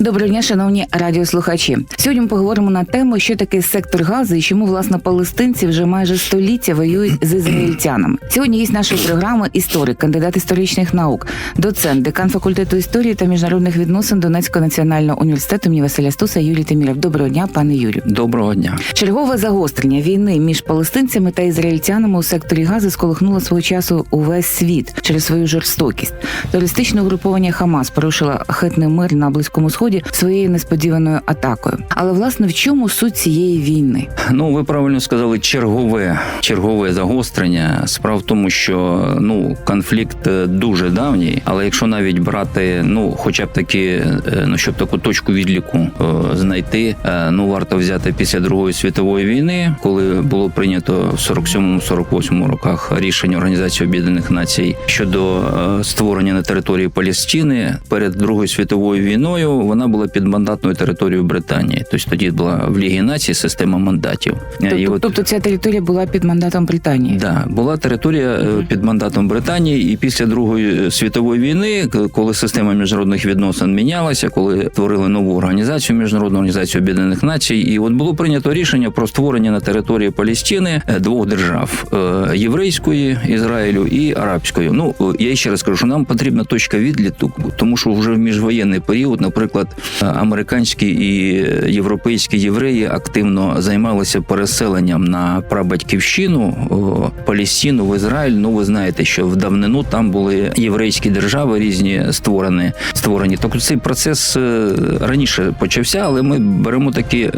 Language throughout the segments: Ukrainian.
Доброго дня, шановні радіослухачі. Сьогодні ми поговоримо на тему, що таке сектор газу і чому власне палестинці вже майже століття воюють з ізраїльтянами. Сьогодні є нашої програми історик, кандидат історичних наук, доцент, декан факультету історії та міжнародних відносин Донецького національного університету імені Василя Стуса Юрій Тиміров. Доброго дня, пане Юрію. Доброго дня. Чергове загострення війни між палестинцями та ізраїльтянами у секторі Гази сколихнуло свого часу увесь світ через свою жорстокість. Терористичне угруповання Хамас порушило хитний мир на близькому сході своєю несподіваною атакою. Але власне в чому суть цієї війни? Ну ви правильно сказали, чергове чергове загострення. Справа в тому, що ну конфлікт е, дуже давній, але якщо навіть брати, ну хоча б таки, е, ну щоб таку точку відліку е, знайти, е, ну варто взяти після Другої світової війни, коли було прийнято в 47-48 роках рішення Організації Об'єднаних Націй щодо е, створення на території Палестини перед Другою світовою війною. Вона була під мандатною територією Британії. Тобто тоді була в Лігі націй система мандатів. Е, І Тобто, от- тобто ця територія була під мандатом Британії. Да, була територія е, під мандатом Британії, і після Другої світової війни, коли система міжнародних відносин мінялася, коли створили нову організацію міжнародну організацію Об'єднаних Націй, і от було прийнято рішення про створення на території Палестини е, двох держав: е, єврейської Ізраїлю і арабської. Ну е, я ще раз кажу, що нам потрібна точка відліту, тому що вже в міжвоєнний період, наприклад, е, американські і європейські євреї активно займалися переселенням на прабатьківщину о, Палестину в Ізраїль. Ну ви знаєте, що в давнину там були єврейські держави різні створені. створені. Так цей процес е, раніше почався, але ми беремо такі е,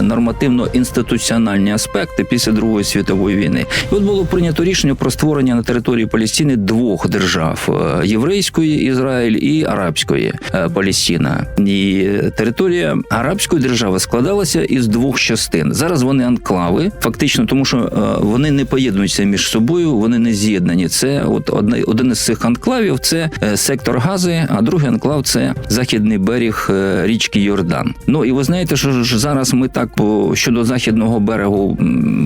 нормативно-інституціональні аспекти після Другої світової війни. І от було прийнято рішення про створення на території Палестини двох держав: е, єврейської Ізраїль і арабської Палестина. І територія арабської держави складалася із двох частин. Зараз вони анклави, фактично, тому що е, вони не поєднуються між собою, вони не з'єднані. Це от одне, один із цих анклавів це е, сектор Гази, а другий анклав це західний берег е, річки Йордан. Ну і ви знаєте, що ж зараз ми так по щодо західного берегу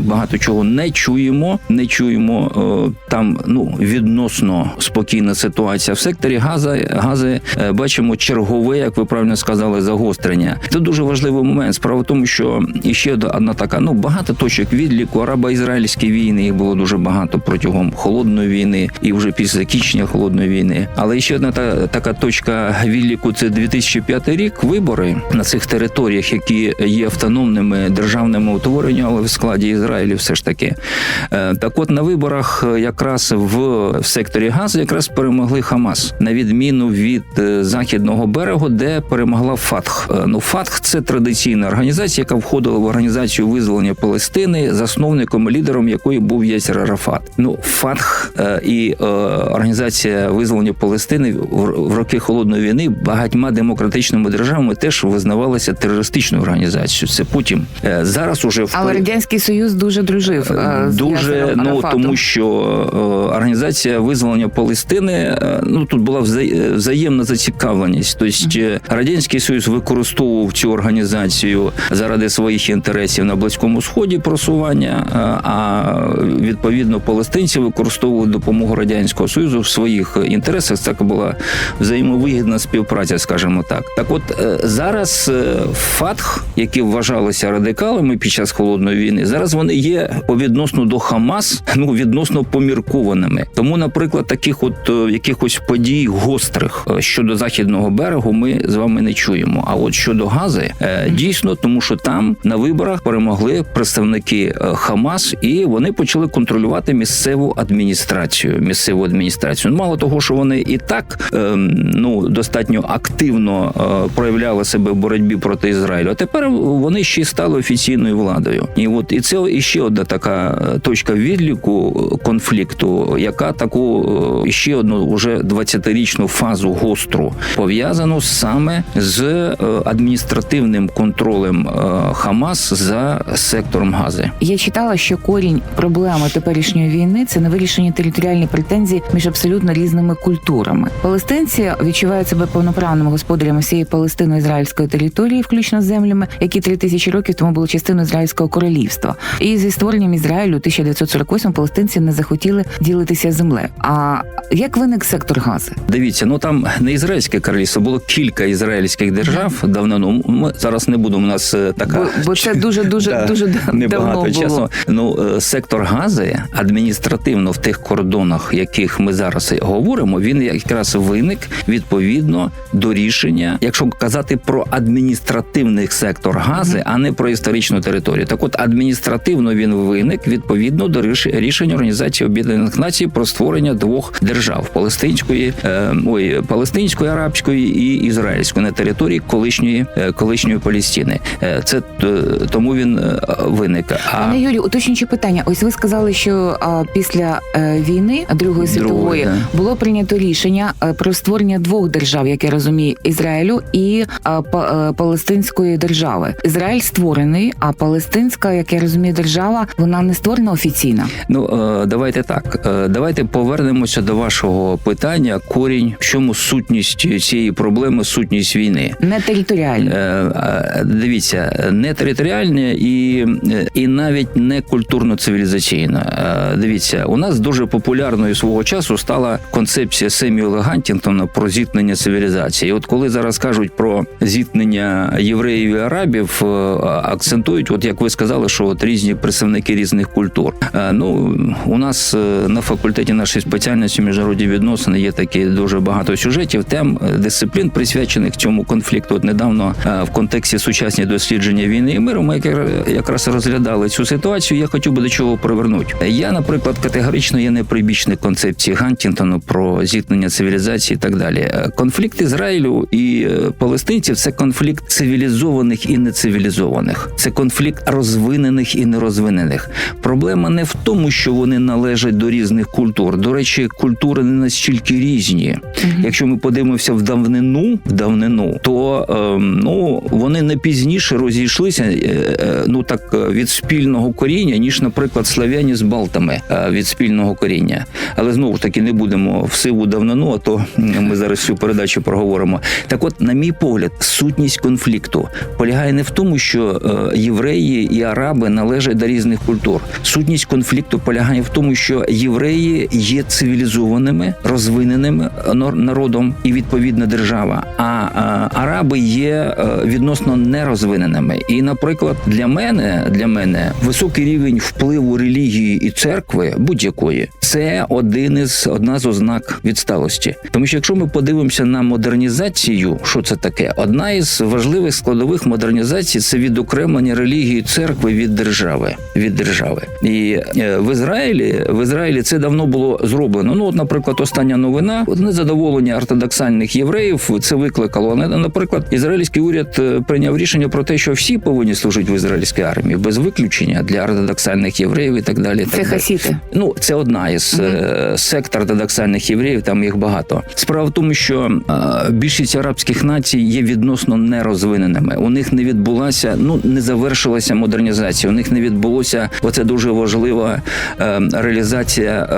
багато чого не чуємо. Не чуємо там ну відносно спокійна ситуація в секторі Газа. Гази бачимо чергове, як ви правильно сказали, загострення. Це дуже важливий момент. Справа в тому, що іще одна така, ну багато точок відліку. Арабо-ізраїльські війни їх було дуже багато протягом холодної війни і вже після закінчення холодної війни. Але ще одна та, така точка відліку це 2005 рік. Вибори на цих територіях, які є автономними державними утвореннями, але в складі Ізраїлю, все ж таки. Е, Так, от на виборах е, якраз в, в секторі Газу якраз перемогли Хамас на відміну від е, західного берегу, де перемогла Фатх. Е, Ну, Фатх це традиційна організація, яка входила в організацію визволення Палестини, засновником і лідером якої був Ясер Арафат. Ну, Фатх е, і е, організація визволення Палестини в, роки холодної війни багатьма демократичними державами теж визнавалася терористичною організацією. Це потім зараз уже в Але радянський союз дуже дружив з Дуже Ясером ну тому, що організація визволення Палестини ну тут була вза- взаємна зацікавленість. Тобто радянський союз використовував цю організацію заради своїх інтересів на близькому сході просування. е, А відповідно палестинці використовували допомогу радянського союзу в своїх інтересах. Це була взаємовигідна співпраця, скажімо так. Так, от е, зараз е, ФАТХ, які вважалися радикалами під час холодної війни, зараз вони є по відносно до Хамас, ну відносно поміркованими. Тому, наприклад, таких от якихось подій гострих щодо західного берегу ми з вами не чуємо. А от щодо Гази, е, дійсно, тому що там на виборах перемогли представники е, Хамас, і вони почали контролювати місцеву адміністрацію. Місцеву адміністрацію. Ну, Мало того, що вони і так ем, ну достатньо активно е, проявляли себе в боротьбі проти Ізраїлю. А тепер вони ще стали офіційною владою. І от і це іще одна така е, точка відліку е, конфлікту, яка таку е, ще одну уже 20-річну фазу гостру пов'язану саме з е, адміністративним контролем е, Хамас за сектором Гази. Я читала, що корінь проблеми теперішньої війни це невирішені територіальні претензії між абсолютно різними культурами. Палестинці відчувають себе повноправними господарями всієї палестино-ізраїльської території, включно з землями, які три тисячі років тому були частиною ізраїльського королівства. І зі створенням Ізраїлю у 1948 палестинці не захотіли ділитися землею. А як виник сектор Гази? Дивіться, ну там не ізраїльське королівство, було кілька ізраїльських держав давно. Ну ми зараз не будемо. У нас е, така Бо, бо це дуже дуже Да, дуже да- давно небагато було. часу. Ну е, сектор Гази адміністративно в тих кордонах, яких ми зараз говоримо, він якраз виник відповідно до рішення, якщо казати про адміністративний сектор Гази, а не про історичну територію. Так, от адміністративно він виник відповідно до ріш- рішення Організації Об'єднаних Націй про створення двох держав палестинської, е, ой, палестинської, арабської і ізраїльської на території колишньої е, колишньої Палестини. Е, Це е, тому він виник. А Пане Юрію, уточнюючи питання. Ось ви сказали, що після війни Другої світової Другої, було прийнято рішення про створення двох держав, як я розумію, Ізраїлю і Палестинської держави. Ізраїль створений, а Палестинська, як я розумію, держава вона не створена офіційно. Ну давайте так. Давайте повернемося до вашого питання. Корінь, в чому сутність цієї проблеми, сутність війни. Не територіально. Е, Дивіться, не територіальне і, е, і навіть не культурно-цивілізаційне. Е, Дивіться, у нас дуже популярною свого часу стала концепція Семюела Гантінгтона про зіткнення цивілізації. І От коли зараз кажуть про зіткнення євреїв і арабів, акцентують, от як ви сказали, що от різні представники різних культур. Ну у нас на факультеті нашої спеціальності міжнародні відносини є такі дуже багато сюжетів, тем дисциплін присвячених цьому конфлікту. От недавно е, в контексті сучасні дослідження війни і миру ми якраз розглядали цю ситуацію. Я хотів би до чого привернути. Я, наприклад, категорично є не прибічник концепції Гантінгтона про зіткнення цивілізації і так далі. Е, Конфлікт Ізраїлю і е, палестинців це конфлікт цивілізованих і нецивілізованих. Це конфлікт розвинених і нерозвинених. Проблема не в тому, що вони належать до різних культур. До речі, культури не настільки різні. Якщо ми подивимося в давнину, в давнину, то ем, ну вони не пізніше розійшлися е, е, ну так е, від спільного коріння, ніж, наприклад, слав'яні з балтами від спільного коріння. Але знову ж таки не будемо в сиву давнину, а то ми зараз цю передачу проговоримо. Так, от, на мій погляд, сутність конфлікту полягає не в тому, що євреї і араби належать до різних культур. Сутність конфлікту полягає в тому, що євреї є цивілізованими, розвиненими народом і відповідна держава. А араби є е, відносно нерозвиненими. І, наприклад, для мене для мене високий рівень впливу релігії і церкви будь-якої це один із одна з ознак відсталості. Тому що якщо ми подивимося на модернізацію, що це таке? Одна із важливих складових модернізації це відокремлення релігії церкви від держави. Від держави. І е, в Ізраїлі в Ізраїлі це давно було зроблено. Ну, от, наприклад, остання новина от незадоволення ортодоксальних євреїв це викликало. Наприклад, ізраїльський уряд е, прийняв рішення про те, що всі повинні служити в ізраїльській армії без виключення для ортодоксальних євреїв і так далі. і Це далі. хасіти. Ну, це одна із е, сект ортодоксальних євреїв, там їх багато. Справа в тому, що е, більшість арабських націй є відносно нерозвиненими. У них не відбулася, ну не завершилася модернізація. У них не відбулося оце дуже важлива е, реалізація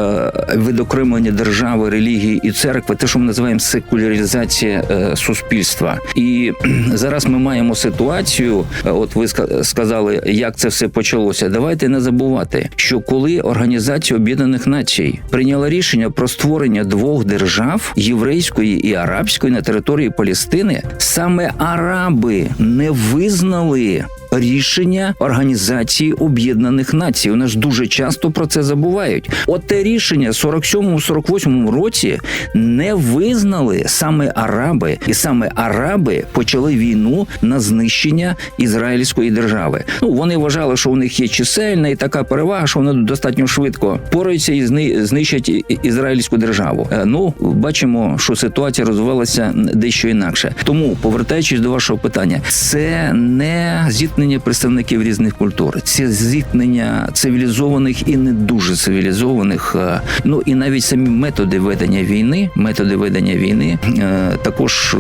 відокремлення держави, релігії і церкви, те, що ми називаємо секуляризація суспільства. І зараз ми маємо ситуацію. От ви сказали, як це все почалося. Давайте не забувати, що коли Організація Об'єднаних Націй прийняла рішення про створення двох держав єврейської і арабської на території Палестини, саме араби не визнали. Рішення Організації Об'єднаних Націй. У нас дуже часто про це забувають. От те рішення 47-48 році не визнали саме араби, і саме араби почали війну на знищення ізраїльської держави. Ну вони вважали, що у них є чисельна і така перевага, що вони достатньо швидко пораються і знищать ізраїльську державу. Е, Ну бачимо, що ситуація розвивалася дещо інакше. Тому, повертаючись до вашого питання, це не зіткнення представників різних культур, це зіткнення цивілізованих і не дуже цивілізованих. е, Ну і навіть самі методи ведення війни, методи ведення війни е, також е,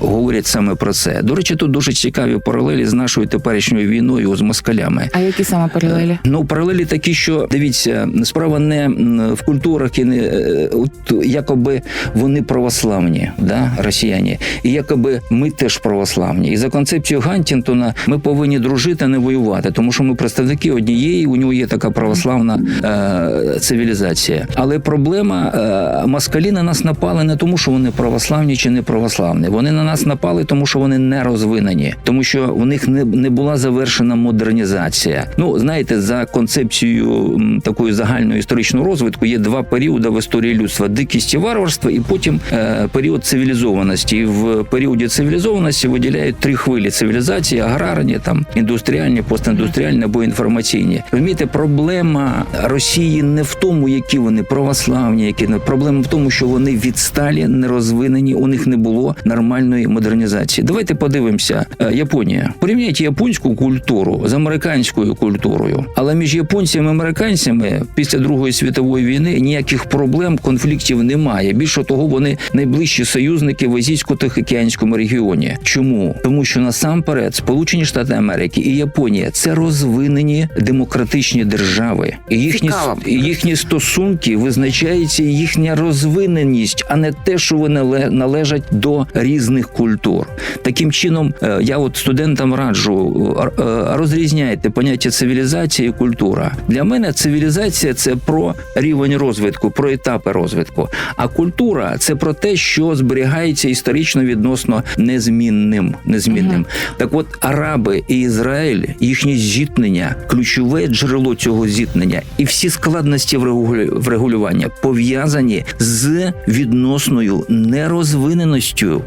говорять саме про це. До речі, тут дуже цікаві паралелі з нашою теперішньою війною з москалями. А які саме паралелі? Ну, паралелі такі, що дивіться, справа не в культурах і не от, якоби вони православні, да, росіяни, і якоби ми теж православні. І за концепцією Гантінгтона ми повинні повинні дружити, не воювати, тому що ми представники однієї, у нього є така православна е, цивілізація. Але проблема е, москалі на нас напали не тому, що вони православні чи не православні. Вони на нас напали, тому що вони не розвинені, тому що у них не, не була завершена модернізація. Ну знаєте, за концепцією такої загальної історичного розвитку є два періоди в історії людства: дикість і варварство, і потім е, період цивілізованості. І в періоді цивілізованості виділяють три хвилі цивілізації: аграрні, там індустріальні, постіндустріальні або інформаційні. Розумієте, проблема Росії не в тому, які вони православні, які не проблема в тому, що вони відсталі, не розвинені, у них не було нормальної модернізації. Давайте подивимося. Е, Японія. Порівняйте японську культуру з американською культурою, але між японцями і американцями після Другої світової війни ніяких проблем, конфліктів немає. Більше того, вони найближчі союзники в азійсько-тихоокеанському регіоні. Чому? Тому що насамперед Сполучені Штати Америки і Японія це розвинені демократичні держави, і їхні Цікаво. їхні стосунки визначається їхня розвиненість, а не те, що вони нале- належать до різних культур. Таким чином, е, я от студентам раджу е, е, розрізняйте поняття цивілізація і культура. Для мене цивілізація це про рівень розвитку, про етапи розвитку. А культура це про те, що зберігається історично відносно незмінним. незмінним. Так от араби і Ізраїль, їхнє зіткнення, ключове джерело цього зіткнення, і всі складності врегулю- врегулювання пов'язані з відносною нерозвиненістю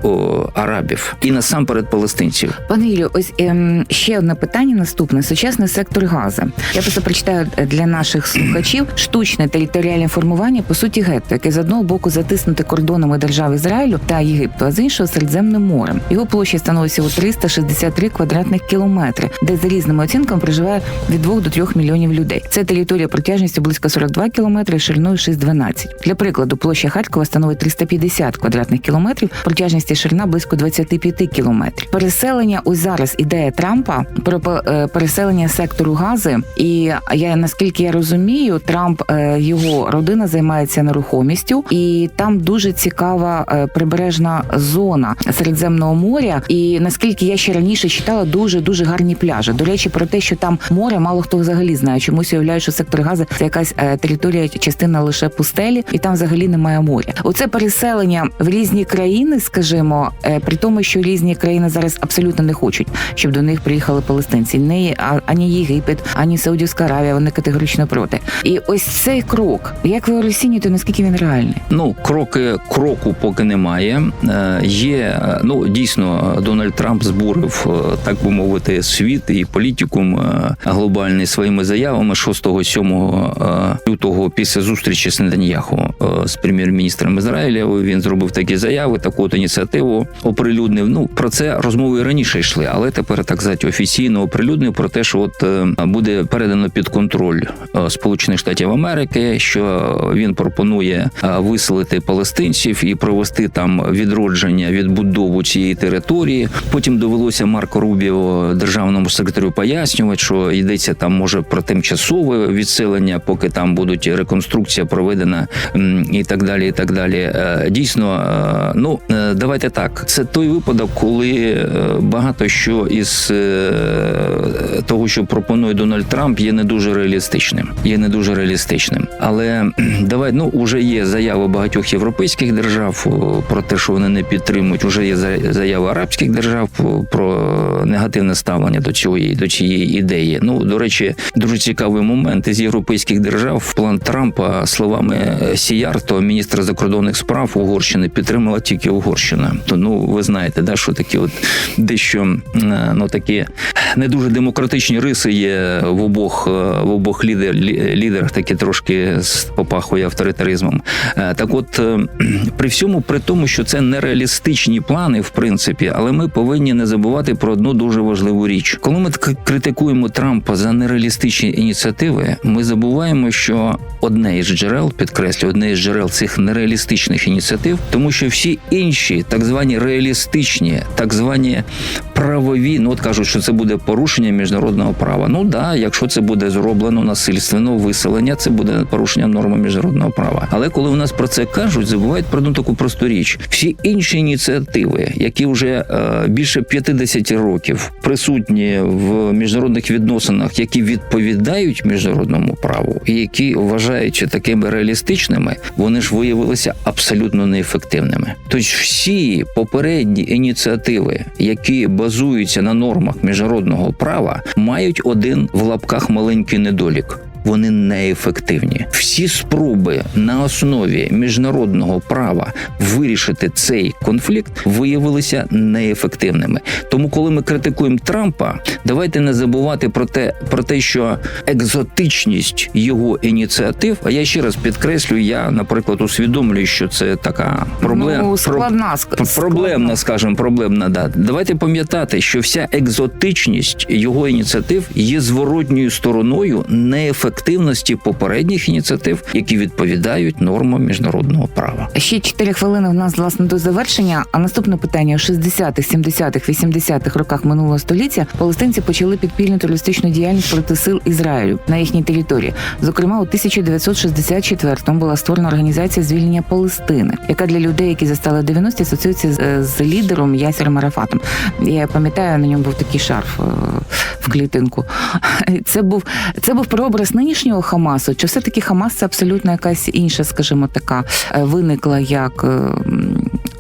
арабів і насамперед палестинців. Пане Юлію, ось ем, ще одне питання наступне: сучасний сектор газу. Я просто прочитаю е, для наших слухачів штучне територіальне формування по суті гетто, яке з одного боку затиснуте кордонами держав Ізраїлю та Єгипту, а з іншого Середземним морем. Його площа становить всього 363 квадратних кілометри, де за різними оцінками проживає від 2 до 3 мільйонів людей. Це територія протяжністю близько 42 кілометри, шириною 6,12. Для прикладу, площа Харкова становить 350 квадратних кілометрів, протяжність і ширина близько 25 кілометрів. Переселення ось зараз ідея Трампа про е, переселення сектору гази. І я наскільки я розумію, Трамп е, його родина займається нерухомістю, і там дуже цікава е, прибережна зона Середземного моря. І наскільки я ще раніше читала, дуже дуже гарні пляжі. До речі, про те, що там море, мало хто взагалі знає. Чомусь уявляю, що сектор газу це якась е, територія, частина лише пустелі, і там взагалі немає моря. Оце переселення в різні країни, скажімо, е, при тому, що різні країни зараз абсолютно не хочуть, щоб до них приїхали палестинці. Не ані Єгипет, ані Саудівська Аравія, вони категорично проти. І ось цей крок, як ви розцінюєте, наскільки він реальний? Ну, кроки кроку поки немає. Е, Є ну дійсно Дональд Трамп збурив, так би мовити, світ і політикум е, глобальний своїми заявами 6-7 лютого після зустрічі з Нетаньяху е, з прем'єр-міністром Ізраїля. Він зробив такі заяви, таку от ініціативу оприлюднив. Ну про це розмови раніше йшли, але тепер так сказати, офіційно оприлюднив про те, що от е, буде передано під контроль е, Сполучених Штатів Америки, що він пропонує е, виселити палестинців і провести там відродження, відбудову цієї території. Потім довелося Марко Рубіо, державному секретарю, пояснювати, що йдеться там може про тимчасове відселення, поки там будуть реконструкція проведена і так далі. І так далі. Е, Дійсно, е, ну е, давайте так. Це той випадок, коли багато що із того, що пропонує Дональд Трамп, є не дуже реалістичним. Є не дуже реалістичним. Але давай ну уже є заяви багатьох європейських держав про те, що вони не підтримують. Уже є за- заяви арабських держав про негативне ставлення до цієї до цієї ідеї. Ну до речі, дуже цікавий момент із європейських держав. План Трампа словами е, Сіярто, міністра закордонних справ Угорщини, підтримала тільки Угорщина. То ну ви знаєте, да що такі от дещо ну такі не дуже демократичні риси є в обох е, в обох лідер, лідерах, такі трошки з- попахує авторитаризмом. Е, Так, от е, при всьому, при тому, що це нереалістичні плани, в принципі, але ми повинні не забувати про одну дуже важливу річ. Коли ми критикуємо Трампа за нереалістичні ініціативи, ми забуваємо, що одне із джерел, підкреслю, одне із джерел цих нереалістичних ініціатив, тому що всі інші так звані реалістичні, так звані правові. Ну от кажуть, що це буде порушення міжнародного права. Ну да, якщо це буде зроблено насильственно виселення, це буде порушення норми міжнародного права. Але коли у нас про це кажуть, забувають про одну таку просту річ: всі інші ініціативи, які вже е, більше 50 років присутні в міжнародних відносинах, які відповідають міжнародному праву, і які вважаючи такими реалістичними, вони ж виявилися абсолютно неефективними. Тож всі попередні ініціативи, які базуються на нормах міжнародного права, мають один в лапках маленький недолік. Вони неефективні. Всі спроби на основі міжнародного права вирішити цей конфлікт виявилися неефективними. Тому, коли ми критикуємо Трампа, давайте не забувати про те, про те, що екзотичність його ініціатив. А я ще раз підкреслю, я, наприклад, усвідомлюю, що це така проблема. Ну, складна, Про- проблемна, скажімо, проблемна да. Давайте пам'ятати, що вся екзотичність його ініціатив є зворотньою стороною неефективності попередніх ініціатив, які відповідають нормам міжнародного права. Ще 4 хвилини в нас власне до завершення. А наступне питання: у 60-х, 70-х, 80-х роках минулого століття палестинці почали підпільну терористичну діяльність проти сил Ізраїлю на їхній території. Зокрема, у 1964-му була створена організація звільнення Палестини, яка для людей, які застали 90-ті, асоціюється з, з лідером Ясером Арафатом. Я пам'ятаю, на ньому був такий шарф е, в клітинку. Це був це був прообраз нинішнього Хамасу. Чи все таки Хамас це абсолютно якась інша, скажімо, така е, виникла як е,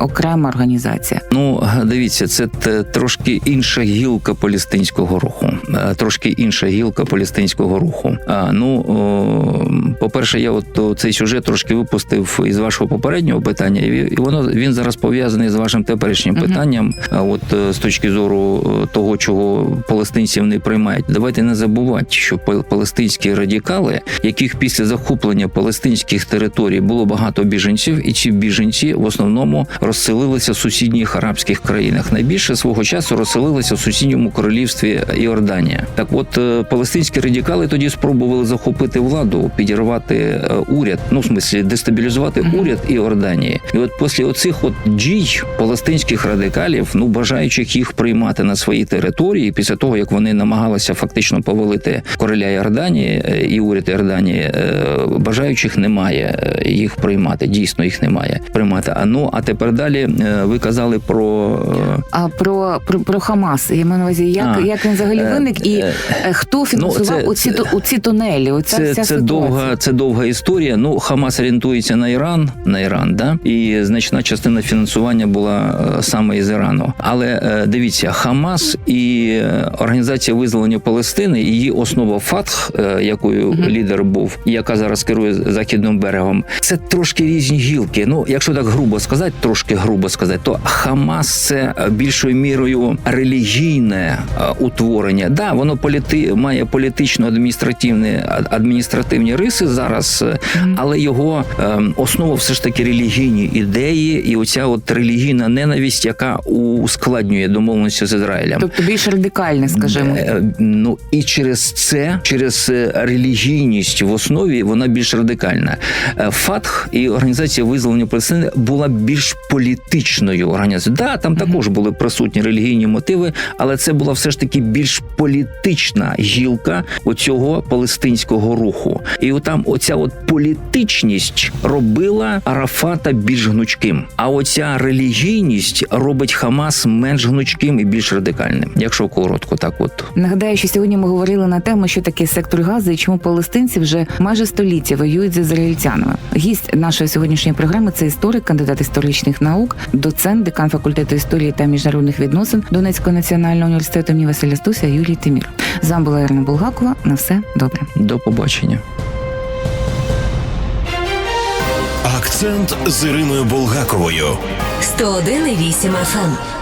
окрема організація? Ну, дивіться, це трошки інша гілка палестинського руху. Е, Трошки інша гілка палестинського руху. А, ну, по-перше, я от цей сюжет трошки випустив із вашого попереднього питання, і воно він зараз пов'язаний з вашим теперішнім Мгм. питанням. А от е, з точки зору е, того, чого палестинців не приймають. Давайте не забувати, що пал- палестинські радикали, яких після захоплення палестинських територій було багато біженців, і ці біженці в основному розселилися в сусідніх арабських країнах. Найбільше свого часу розселилися в сусідньому королівстві Іорданія. Так, от е, палестинські радикали тоді спробували захопити владу, підірвати е, уряд, ну в смислі дестабілізувати уряд Іорданії. І от після оцих от дій палестинських радикалів, ну бажаючих їх приймати на свої території, після того як вони намагалися фактично повалити короля Іорданії е, і уряд Іорданії, бажаючих немає їх приймати. Дійсно їх немає приймати. А ну а тепер далі е, ви казали про е, А про, про, про Хамас я маю на увазі, як, А, як він взагалі е, виник, і хто фінансував це- оці, ту- оці тунелі? Оця це, вся це довга, це довга історія. Ну, Хамас орієнтується на Іран, на Іран, да і значна частина фінансування була саме із Ірану. Але дивіться, Хамас і організація визволення Палестини, її основа ФАТХ, якою Мгм. лідер був, яка зараз керує західним берегом, це трошки різні гілки. Ну, якщо так грубо сказати, трошки грубо сказати, то Хамас це більшою мірою релігійне е, утворення. Да, воно політи має політично адміністративні адміністративні риси зараз, е, але його е, основа все ж таки релігійні ідеї, і оця от релігійна ненависть, яка ускладнює домовленості з Ізраїлем. Тобто більш радикальне, скажімо. Е, Ну і через це, через релігійність в основі, вона більш радикальна. ФАТХ і організація визволення Палестини була більш політичною організацією. Да, там також були присутні релігійні мотиви, але це була все ж таки більш політична гілка оцього палестинського руху. І отам оця от політичність робила Арафата більш гнучким. А оця релігійність робить Хамас менш гнучким і більш радикальним. Якщо коротко, так от Нагадаю, що сьогодні ми говорили на тему, що таке сектор газу і чому палестинці вже майже століття воюють з ізраїльтянами. Гість нашої сьогоднішньої програми це історик, кандидат історичних наук, доцент, декан факультету історії та міжнародних відносин Донецького національного університету імені Василя Стуся Юлій Тимір. З вами була Ірина Булгакова. На все добре. до побачення. Акцент з Іриною Булгаковою. 101,8 FM.